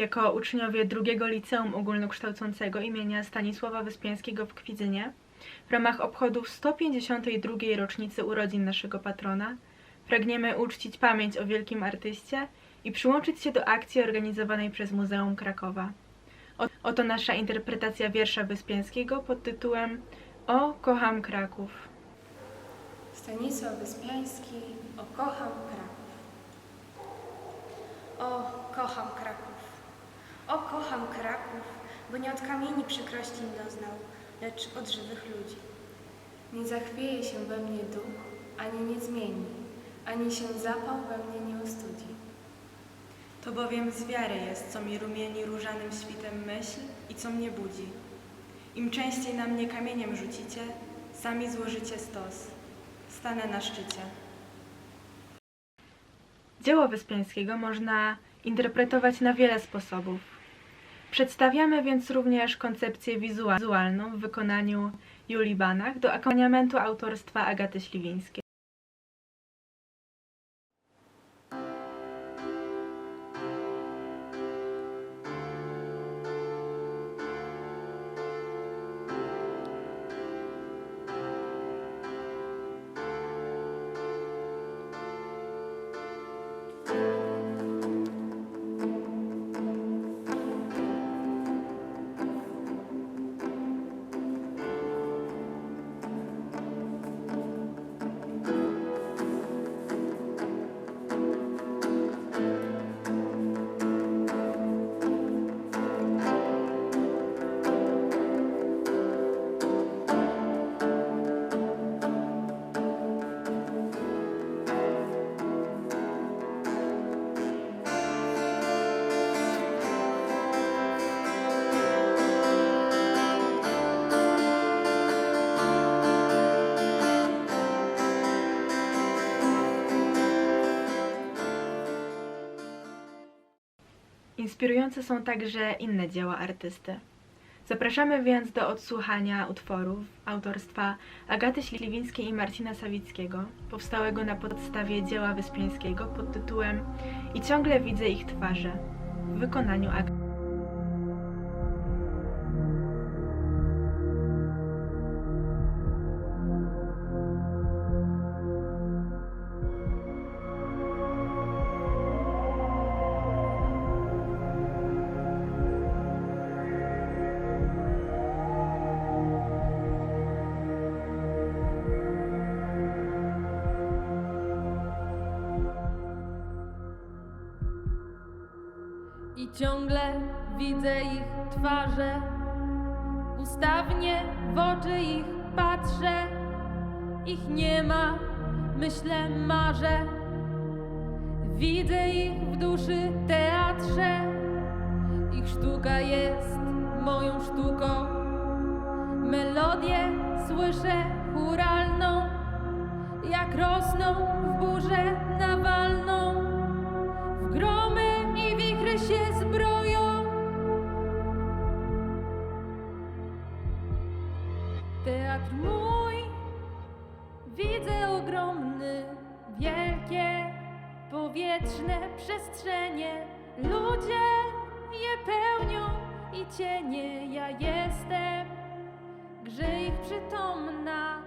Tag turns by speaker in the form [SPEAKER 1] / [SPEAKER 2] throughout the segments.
[SPEAKER 1] jako uczniowie drugiego liceum ogólnokształcącego imienia Stanisława Wyspiańskiego w Kwidzynie w ramach obchodów 152. rocznicy urodzin naszego patrona pragniemy uczcić pamięć o wielkim artyście i przyłączyć się do akcji organizowanej przez Muzeum Krakowa. Oto nasza interpretacja wiersza Wyspiańskiego pod tytułem O, kocham Kraków.
[SPEAKER 2] Stanisław Wyspiański, o kocham Kraków. O, kocham Kraków. Kocham Kraków, bo nie od kamieni przykrości nie doznał, lecz od żywych ludzi. Nie zachwieje się we mnie duch, ani nie zmieni, ani się zapał we mnie nie ostudzi.
[SPEAKER 1] To bowiem z wiary jest, co mi rumieni różanym świtem myśl i co mnie budzi. Im częściej na mnie kamieniem rzucicie, sami złożycie stos. Stanę na szczycie. Dzieło Wyspiańskiego można interpretować na wiele sposobów. Przedstawiamy więc również koncepcję wizua- wizualną w wykonaniu Julii Banach do akompaniamentu autorstwa Agaty Śliwińskiej. Inspirujące są także inne dzieła artysty. Zapraszamy więc do odsłuchania utworów autorstwa Agaty Śliwińskiej i Marcina Sawickiego, powstałego na podstawie dzieła Wyspiańskiego pod tytułem I ciągle widzę ich twarze w wykonaniu Agaty.
[SPEAKER 3] I ciągle widzę ich twarze, ustawnie w oczy ich patrzę. Ich nie ma, myślę, marzę. Widzę ich w duszy teatrze. Ich sztuka jest moją sztuką. Melodię słyszę churalną, jak rosną w burzę mój widzę ogromny, wielkie, powietrzne przestrzenie. Ludzie je pełnią i cienie. Ja jestem grze ich przytomna.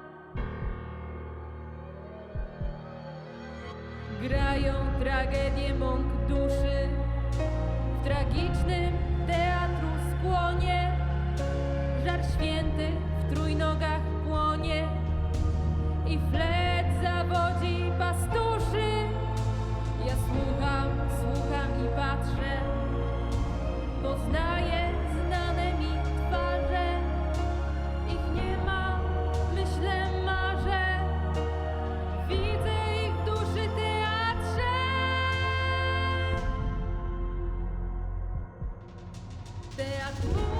[SPEAKER 3] Grają tragedię mąk i flet zawodzi pastuszy. Ja słucham, słucham i patrzę, poznaję znane mi twarze. Ich nie ma, myślę, marzę. Widzę ich duszy teatrze. Teatr